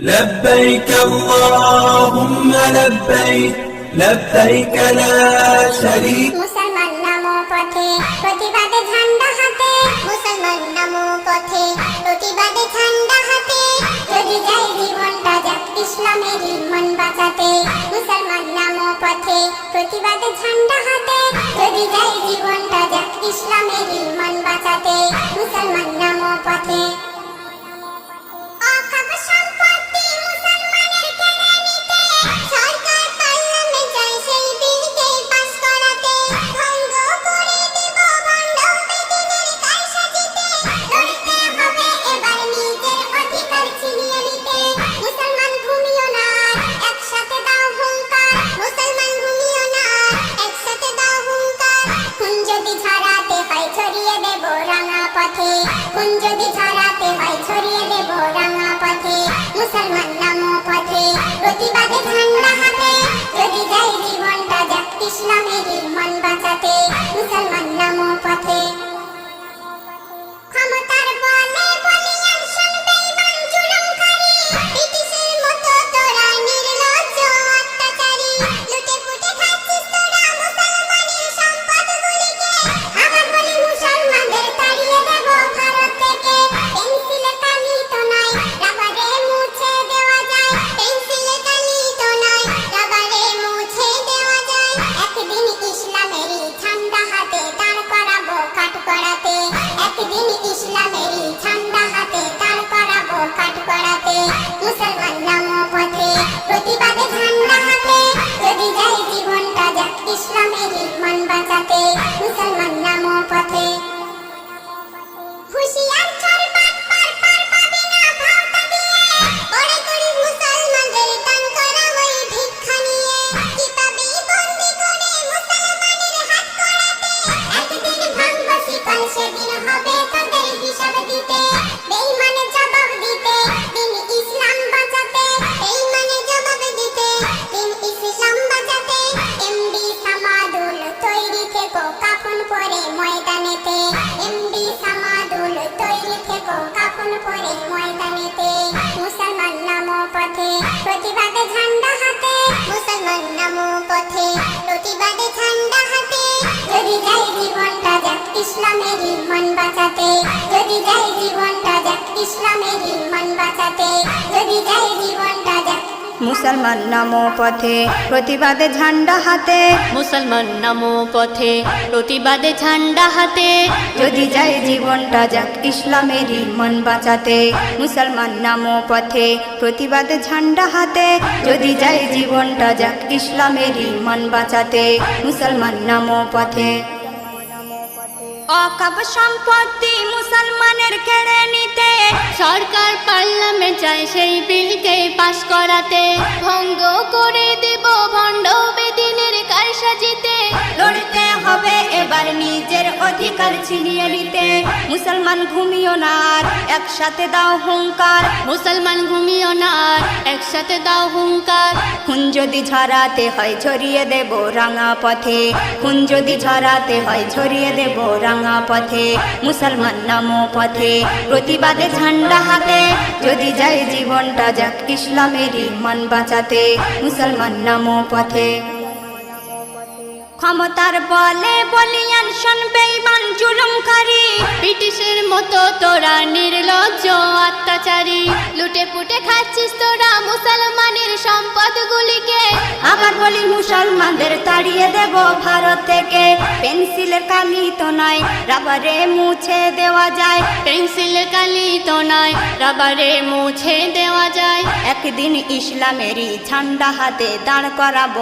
لبيك اللهم لبيك لبيك لا شريك মুসলমান নামো পথে প্রতিবাদে ঝান্ডা হাতে মুসলমান নামো পথে প্রতিবাদে ঝান্ডা হাতে যদি যাই জীবনটা যাক ইসলামের মন বাঁচাতে মুসলমান নামো পথে প্রতিবাদে ঝান্ডা হাতে যদি যাই জীবনটা যাক ইসলামের মন বাঁচাতে মুসলমান নামো পথে যদি ছড়াতে হয় ছড়িয়ে দেব রাঙা পথে মুসলমান নামো পথে। প্রতিবাদে পথে প্রতিবাদে ঝান্ডা মুসলমান নামো পথে প্রতিবাদে ঝান্ডা হাতে। মুসলমান নামো পথে প্রতিবাদে ঝান্ডা হাতে। যদি যায় জীবনটা যাক ইসলামেরই মন বাঁচাতে মুসলমান নামো পথে প্রতিবাদে ঝান্ডা হাতে। যদি যায় জীবনটা যাক ইসলামেরই মন বাঁচাতে মুসলমান নামো পথে। অকাপ সম্পত্তি মুসলমানের কেড়ে নিতে। সরকার পার্লামেন্ট চায় সেই বিলকে পাস করাতে। ভঙ্গ করে দেব ভণ্ড বেদিনের কারসাজিতে লড়তে হবে এবার নিজের অধিকার ছিনিয়ে নিতে। মুসলমান ঘুমিও না একসাথে দাও হুঙ্কার। মুসলমান ঘুমিও না একসাথে দাও হুঙ্কার। খুন যদি ঝরাতে হয় ছড়িয়ে দেব রাঙা পথে। খুন যদি ঝরাতে হয় ছড়িয়ে দেব রাঙা পথে। মুসলমান নামো পথে। প্রতিবাদে ঝান্ডা হাতে। যদি যাই জীবনটা যাক ইসলামেরই মন বাঁচাতে। মুসলমান নামো পথে। ক্ষমতার বলে বলিয়ান শুনবে ইমান জুলুমকারী। ব্রিটিশের মতো তোরা অত্যাচারী লুটে পুটে খাচ্ছিস তোরা মুসলমানের সম্পদগুলিকে। আবার বলি মুসলমানদের তাড়িয়ে দেব ভারত থেকে। পেন্সিলের কালি তো নয় রাবারে মুছে দেওয়া যায়। পেন্সিলের কালি তো নয় রাবারে মুছে দেওয়া যায়। একদিন ইসলামেরই ঝান্ডা হাতে দাঁড় করাবো।